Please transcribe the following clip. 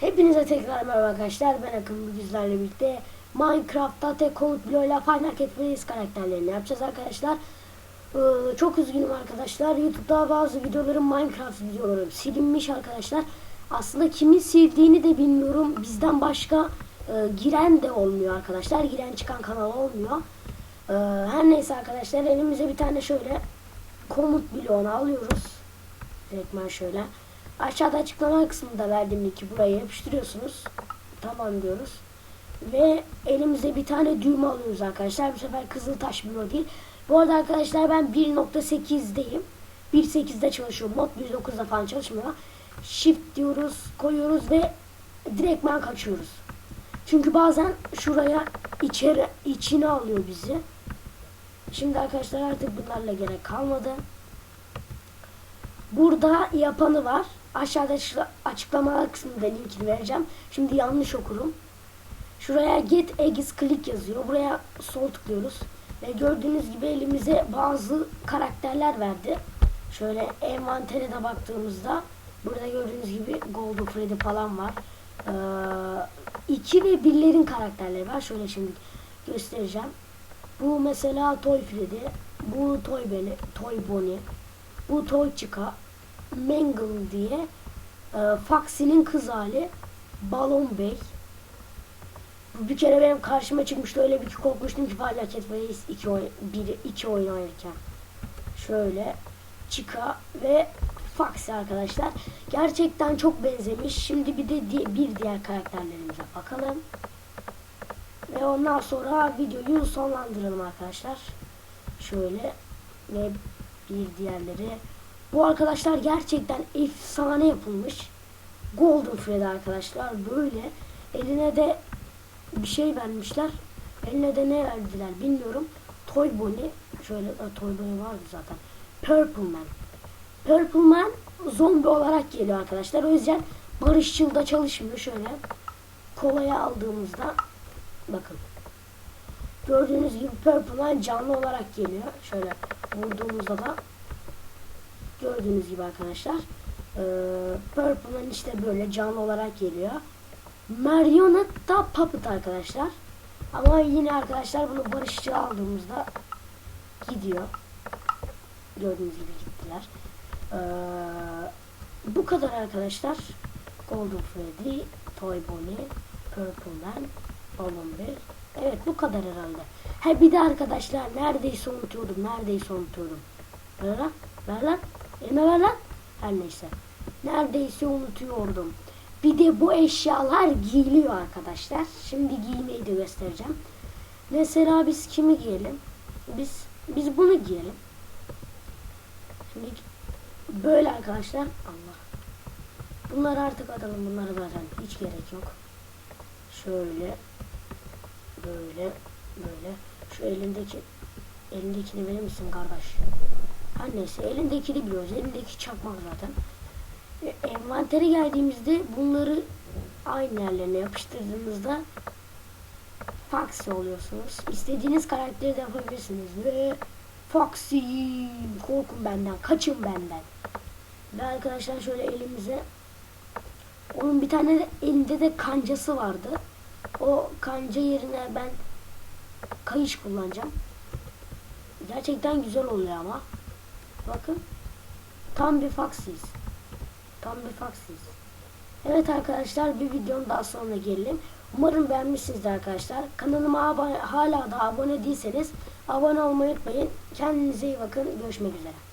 Hepinize tekrar merhaba arkadaşlar. Ben Akın Güzler'le birlikte Minecraft'ta tek komut bloğuyla Final Cat karakterlerini yapacağız arkadaşlar. Ee, çok üzgünüm arkadaşlar. YouTube'da bazı videolarım Minecraft videolarım silinmiş arkadaşlar. Aslında kimin sildiğini de bilmiyorum. Bizden başka e, giren de olmuyor arkadaşlar. Giren çıkan kanal olmuyor. Ee, her neyse arkadaşlar elimize bir tane şöyle komut bloğunu alıyoruz. Direktmen şöyle. Aşağıda açıklama kısmında verdiğim linki buraya yapıştırıyorsunuz. Tamam diyoruz. Ve elimize bir tane düğme alıyoruz arkadaşlar. Bu sefer Kızıltaş bloğu değil. Bu arada arkadaşlar ben 1.8'deyim. 1.8'de çalışıyorum. Mod 1.9'da falan çalışmıyor. Shift diyoruz, koyuyoruz ve direktmen kaçıyoruz. Çünkü bazen şuraya içeri içine alıyor bizi. Şimdi arkadaşlar artık bunlarla gerek kalmadı. Burada yapanı var. Aşağıda açıkla- açıklamalar kısmında linkini vereceğim. Şimdi yanlış okurum. Şuraya get eggs click yazıyor. Buraya sol tıklıyoruz. Ve gördüğünüz gibi elimize bazı karakterler verdi. Şöyle envantere de baktığımızda burada gördüğünüz gibi Golden Freddy falan var. Ee, 2 ve 1'lerin karakterleri var. Şöyle şimdi göstereceğim. Bu mesela Toy Freddy, bu Toy Bonnie, Toy Bonnie, bu Toy Chica, Mangle diye e, Foxy'nin kız hali Balon Bey. Bir kere benim karşıma çıkmıştı öyle bir korkmuştum ki felaket ve iki oyun, bir, iki oyun oynarken. Şöyle Chica ve Foxy arkadaşlar. Gerçekten çok benzemiş. Şimdi bir de di- bir diğer karakterlerimize bakalım. Ve ondan sonra videoyu sonlandıralım arkadaşlar. Şöyle ve bir diğerleri. Bu arkadaşlar gerçekten efsane yapılmış. Golden Freddy arkadaşlar böyle eline de bir şey vermişler. Eline de ne verdiler bilmiyorum. Toy Bonnie şöyle e, Toy Bonnie vardı zaten. Purple Man. Purple Man zombi olarak geliyor arkadaşlar. O yüzden barışçıl da çalışmıyor. Şöyle kolaya aldığımızda bakın. Gördüğünüz gibi Purple Man canlı olarak geliyor. Şöyle vurduğumuzda da gördüğünüz gibi arkadaşlar. Ee, Purple Man işte böyle canlı olarak geliyor. Marionette da Puppet arkadaşlar. Ama yine arkadaşlar bunu barışçı aldığımızda gidiyor. Gördüğünüz gibi gittiler. Ee, bu kadar arkadaşlar. Golden Freddy, Toy Bonnie, Purple Man, Balloon Bear. Evet bu kadar herhalde. Ha bir de arkadaşlar neredeyse unutuyordum. Neredeyse unutuyordum. Ver lan. Ver lan. Elime ver lan. Her neyse. Neredeyse unutuyordum. Bir de bu eşyalar giyiliyor arkadaşlar. Şimdi giymeyi de göstereceğim. Mesela biz kimi giyelim? Biz biz bunu giyelim. Şimdi böyle arkadaşlar. Allah. Bunları artık atalım. Bunları zaten hiç gerek yok. Şöyle böyle böyle şu elindeki elindekini verir misin kardeş? Her neyse elindekini biliyoruz. Elindeki çakmak zaten. E, envantere geldiğimizde bunları aynı yerlerine yapıştırdığınızda Foxy oluyorsunuz. İstediğiniz karakteri de yapabilirsiniz. Ve Foxy korkun benden, kaçın benden. Ve arkadaşlar şöyle elimize onun bir tane de elinde de kancası vardı. O kanca yerine ben kayış kullanacağım. Gerçekten güzel oluyor ama. Bakın. Tam bir Foxy'yiz. Tam bir Foxy'yiz. Evet arkadaşlar bir videonun daha sonuna gelelim. Umarım beğenmişsinizdir arkadaşlar. Kanalıma hala da abone değilseniz abone olmayı unutmayın. Kendinize iyi bakın. Görüşmek üzere.